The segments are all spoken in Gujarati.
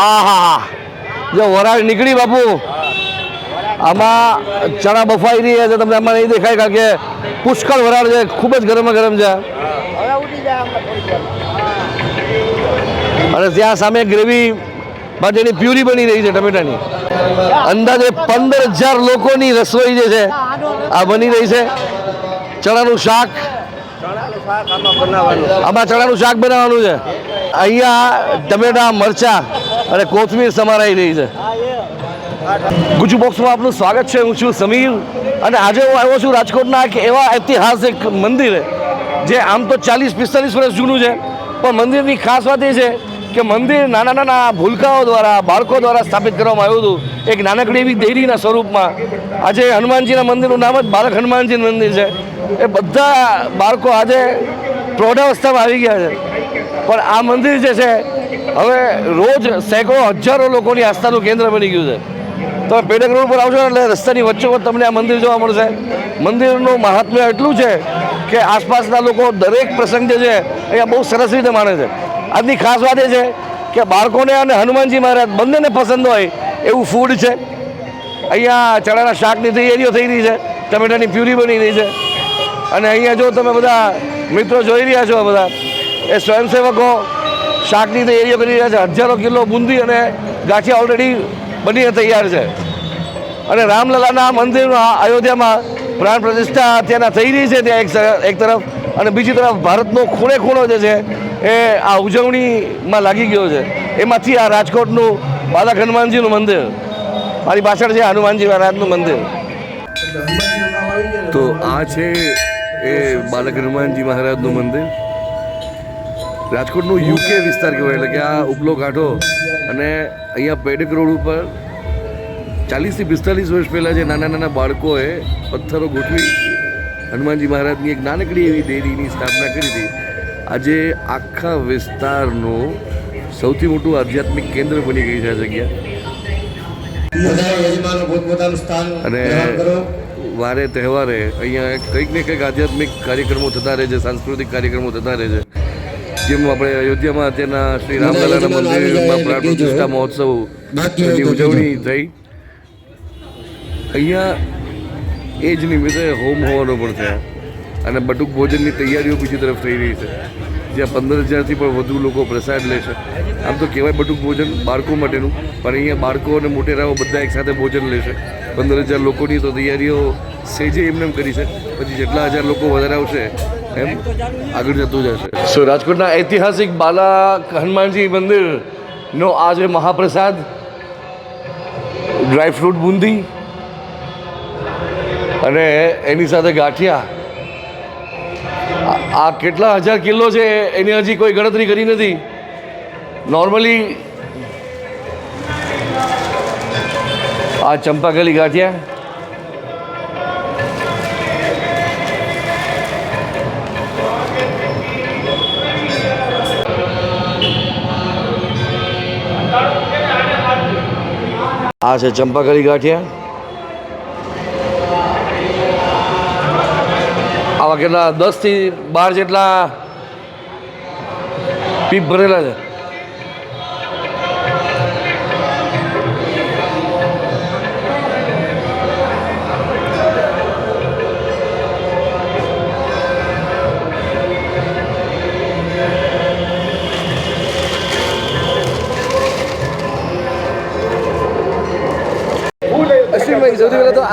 હા હા જો વરાળ નીકળી બાપુ. આમાં ચણા બફાઈ રહી છે, તમને આમાં નહીં દેખાય કારણ કે પુષ્કળ વરાળ છે, ખૂબ જ ગરમ ગરમ છે. અને ત્યાં સામે ગ્રેવી માટેની પ્યુરી બની રહી છે ટમેટાની. અંદાજે પંદર હજાર લોકોની રસોઈ જે છે, આ બની રહી છે. ચણાનું શાક. આમાં ચણાનું શાક બનાવવાનું છે. અહીંયા ટમેટા, મરચા અને કોથમીર સમારાઈ રહી છે. ગુજુ બોક્સમાં આપનું સ્વાગત છે. હું છું સમીર અને આજે હું આવ્યો છું રાજકોટના એક એવા ઐતિહાસિક મંદિરે, જે આમ તો ચાલીસ પિસ્તાલીસ વર્ષ જૂનું છે, પણ મંદિરની ખાસ વાત એ છે કે મંદિર નાના નાના ભૂલકાઓ દ્વારા, બાળકો દ્વારા સ્થાપિત કરવામાં આવ્યું હતું. એક નાનકડી એવી દેરીના સ્વરૂપમાં. આજે હનુમાનજીના મંદિરનું નામ જ બાળક હનુમાનજી મંદિર છે. એ બધા બાળકો આજે પ્રૌઢાવસ્થામાં આવી ગયા છે. પણ આ મંદિર જે છે હવે રોજ સેંકડો હજારો લોકોની આસ્થાનું કેન્દ્ર બની ગયું છે. તમે પેડક રોડ પર આવશો એટલે રસ્તાની વચ્ચોવચ્ચ તમને આ મંદિર જોવા મળશે. મંદિરનું મહાત્મ્ય એટલું છે કે આસપાસના લોકો દરેક પ્રસંગ જે છે, અહીંયા બહુ સરસ રીતે માણે છે. આજની ખાસ વાત એ છે કે બાળકોને અને હનુમાનજી મહારાજ બંનેને પસંદ હોય એવું ફૂડ છે. અહીંયા ચણાના શાકની તૈયારીઓ થઈ રહી છે, ટમેટાની પ્યુરી બની રહી છે. અને અહીંયા જો તમે બધા મિત્રો જોઈ રહ્યા છો બધા, એ સ્વયંસેવકો શાકની તૈયારીઓ કરી રહ્યા છે. હજારો કિલો બુંદી અને ગાંઠિયા ઓલરેડી બનીને તૈયાર છે. અને રામલલાના મંદિરમાં અયોધ્યામાં પ્રાણ પ્રતિષ્ઠા અત્યારના થઈ રહી છે ત્યાં એક એક તરફ. અને બીજી તરફ ભારતનો ખૂણે ખૂણો જે છે એ આ ઉજવણીમાં લાગી ગયો છે. એમાંથી આ રાજકોટનું બાલક હનુમાનજીનું મંદિર. મારી પાછળ છે હનુમાનજી મહારાજનું મંદિર. તો આ છે એ બાલક હનુમાનજી મહારાજનું મંદિર. રાજકોટનું યુકે વિસ્તાર કહેવાય એટલે કે આ ઉપલો કાંઠો અને અહીંયા પેડક રોડ ઉપર ચાલીસથી પિસ્તાલીસ વર્ષ પહેલાં જે નાના નાના બાળકોએ પથ્થરો ગોઠવી હનુમાનજી મહારાજની એક નાનકડી એવી ડેરીની સ્થાપના કરી હતી. આજે આખા વિસ્તારનું સૌથી મોટું આધ્યાત્મિક કેન્દ્ર બની ગઈ છે આ જગ્યા. અને વારે તહેવારે અહીંયા કંઈક ને કંઈક આધ્યાત્મિક કાર્યક્રમો થતા રહે છે સાંસ્કૃતિક કાર્યક્રમો થતા રહે છે. જેમ આપણે અયોધ્યામાં અત્યારના શ્રી રામલલાના મંદિરમાં પ્રાણ પ્રતિષ્ઠા મહોત્સવની ઉજવણી થઈ. અહીંયા એ જ નિમિત્તે હોમ હોવાનો પણ થયા અને બટુક ભોજનની તૈયારીઓ બીજી તરફ થઈ રહી છે. જ્યાં પંદર હજારથી પણ વધુ લોકો પ્રસાદ લે છે. આમ તો કહેવાય બટુક ભોજન બાળકો માટેનું પણ અહીંયા બાળકો અને મોટેરાઓ બધા એકસાથે ભોજન લે છે. પંદર હજાર લોકોની તો તૈયારીઓ સેજે એમને એમ કરી છે. પછી જેટલા હજાર લોકો વધારે આવશે એમ? આગળ જતું જશે સો રાજકોટના ઐતિહાસિક બાલા હનુમાનજી મંદિરનો આ જે મહાપ્રસાદ ડ્રાયફ્રૂટ બુંદી અને એની સાથે ગાંઠિયા. આ- કેટલા હજાર કિલો છે એની હજી કોઈ ગણતરી કરી નથી. નોર્મલી આ ચંપાકલી ગાંઠિયા આ છે ચંપાકલી ગાંઠિયા. આવા કેટલા દસથી બાર જેટલા પીપ ભરેલા છે.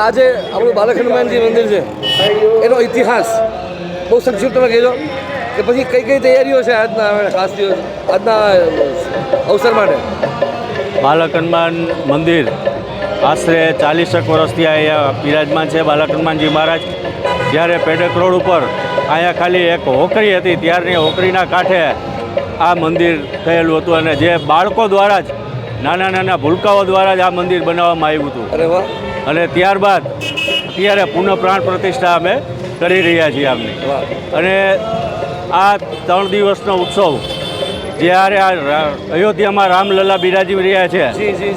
આ જે આપણું બાલક હનુમાનજી મંદિર છે એનો ઇતિહાસ બહુ સંક્ષિપ્તમાં કહેજો કે પછી કઈ કઈ તૈયારીઓ છે આજના ખાસ દિવસ આજના અવસર માટે? બાલક હનુમાન મંદિર આશરે ચાલીસેક વર્ષથી અહીંયા બિરાજમાન છે બાલક હનુમાનજી મહારાજ. જ્યારે પેડક રોડ ઉપર અહીંયા ખાલી એક હોકરી હતી ત્યારની હોકરીના કાંઠે આ મંદિર થયેલું હતું અને જે બાળકો દ્વારા જ નાના નાના ભૂલકાઓ દ્વારા જ આ મંદિર બનાવવામાં આવ્યું હતું. અરે વાહ. અને ત્યારબાદ અત્યારે પુનઃ પ્રાણ પ્રતિષ્ઠા અમે કરી રહ્યા છીએ આમની. અને આ ત્રણ દિવસનો ઉત્સવ જ્યારે આ અયોધ્યામાં રામલલા બિરાજી રહ્યા છે.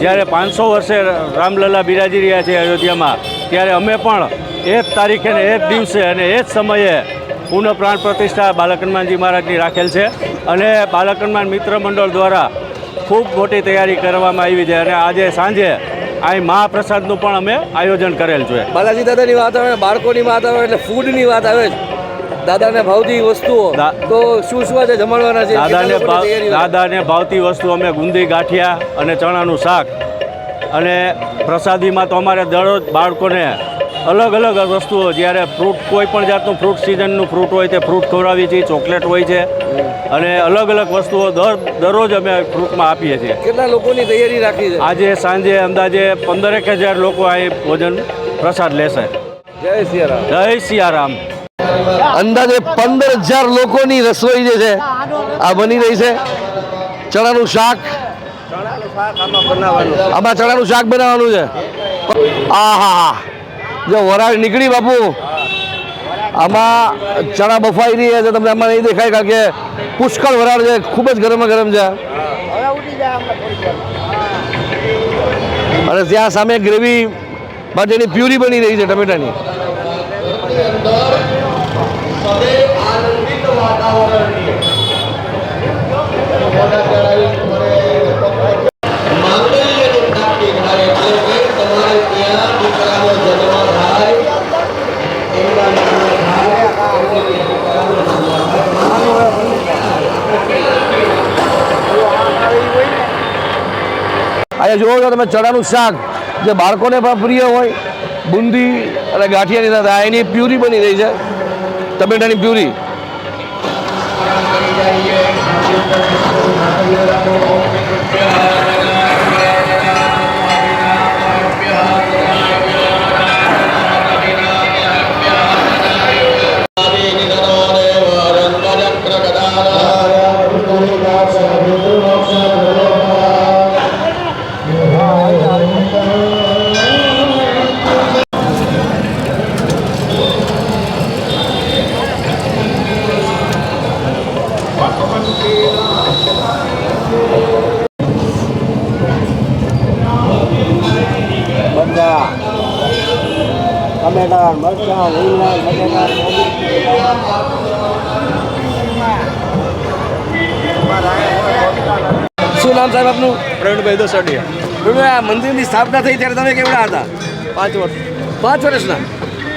જ્યારે પાંચસો વર્ષે રામલલા બિરાજી રહ્યા છે અયોધ્યામાં ત્યારે અમે પણ એ જ તારીખે ને એ જ દિવસે અને એ જ સમયે પુનઃ પ્રાણ પ્રતિષ્ઠા બાલક હનુમાનજી મહારાજની રાખેલ છે. અને બાલક હનુમાન મિત્ર મંડળ દ્વારા ખૂબ મોટી તૈયારી કરવામાં આવી છે. અને આજે સાંજે અહીં મહાપ્રસાદનું પણ અમે આયોજન કરેલ છે. બાલાજી દાદાની વાત આવે બાળકોની વાત આવે એટલે ફૂડની વાત આવે છે દાદાને ભાવતી વસ્તુઓ. તો શું શું છે જમાડવાના છે? દાદાને ભાવ દાદાને ભાવતી વસ્તુ અમે ગુંદી ગાંઠિયા અને ચણાનું શાક અને પ્રસાદીમાં તો અમારે દરરોજ બાળકોને અલગ અલગ વસ્તુઓ જ્યારે ફ્રૂટ કોઈ પણ જાતનું ફ્રૂટ સિઝનનું ફ્રૂટ હોય તે ફ્રૂટ ખવડાવીએ છીએ ચોકલેટ હોય છે. અને અલગ અલગ વસ્તુઓ દર દરરોજ અમે ફ્રૂટમાં આપીએ છીએ. કેટલા લોકોની તૈયારી રાખી છે? આજે સાંજે અંદાજે પંદરેક હજાર લોકો અહીં ભોજન પ્રસાદ લેશે. જય સિયારામ. જય સિયારામ. અંદાજે પંદર હજાર લોકોની રસોઈ જે છે આ બની રહી છે. ચણાનું શાક. આમાં ચણાનું શાક બનાવવાનું છે. આહા જો વરાળ નીકળી બાપુ. આમાં ચણા બફાઈ રહ્યા છે તમને આમાં નહીં દેખાય કારણ કે પુષ્કળ વરાળ છે, ખૂબ જ ગરમ ગરમ છે. અને ત્યાં સામે ગ્રેવી માટેની પ્યુરી બની રહી છે ટમેટાની. માંગલ્યની અહીંયા જોવો છો તમે ચણાનું શાક, જે બાળકોને પણ પ્રિય હોય, બુંદી અને ગાંઠિયાની સાથે, આ એની પ્યુરી બની રહી છે. ટમેટાની પ્યુરી. ટમેટા મરચાં લીમડા બટેટા શું નામ સાહેબ આપનું? પ્રવીણભાઈ દોસડિયા. પ્રવીણ, આ મંદિરની સ્થાપના થઈ ત્યારે તમે કેવડા હતા? પાંચ વર્ષ. પાંચ વર્ષના?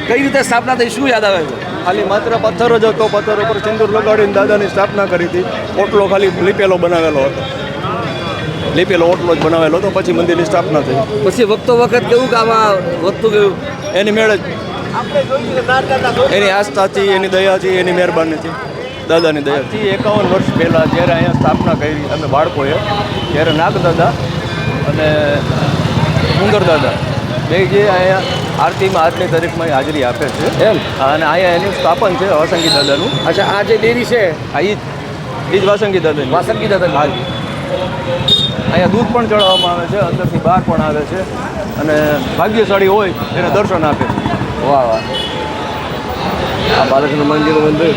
કઈ રીતે સ્થાપના થઈ? શું યાદ આવે છે? ખાલી માત્ર પથ્થર જ હતો. પથ્થર ઉપર સિંદૂર લગાડીને દાદાની સ્થાપના કરી હતી. ઓટલો ખાલી લીપેલો બનાવેલો હતો. લીપેલો ઓટલો જ બનાવેલો હતો પછી મંદિરની સ્થાપના થઈ. પછી વખતો વખત કેવું કે આમાં વધતું ગયું? એની મેળ જ. એની આસ્થાથી એની દયાથી એની મહેરબાનીથી દાદાની દયાથી એકાવન વર્ષ પહેલાં જ્યારે અહીંયા સ્થાપના કરી અમે બાળકોએ ત્યારે નાગ દાદા અને સુંદર દાદા બે જે અહીંયા આરતીમાં આજની તારીખમાં હાજરી આપે છે. એમ? અને અહીંયા એનું સ્થાપન છે વાસંગી દાદાનું. અચ્છા આ જે ડેરી છે? આ એ જ. વાસંગી દાદા વાસંગી દાદા હાજી અહીંયા દૂધ પણ ચડાવવામાં આવે છે, અંદરથી બહાર પણ આવે છે અને ભાગ્યશાળી હોય એને દર્શન આપે. વાહ વાહ. આ બાલકૃષ્ણ મંદિર મંદિર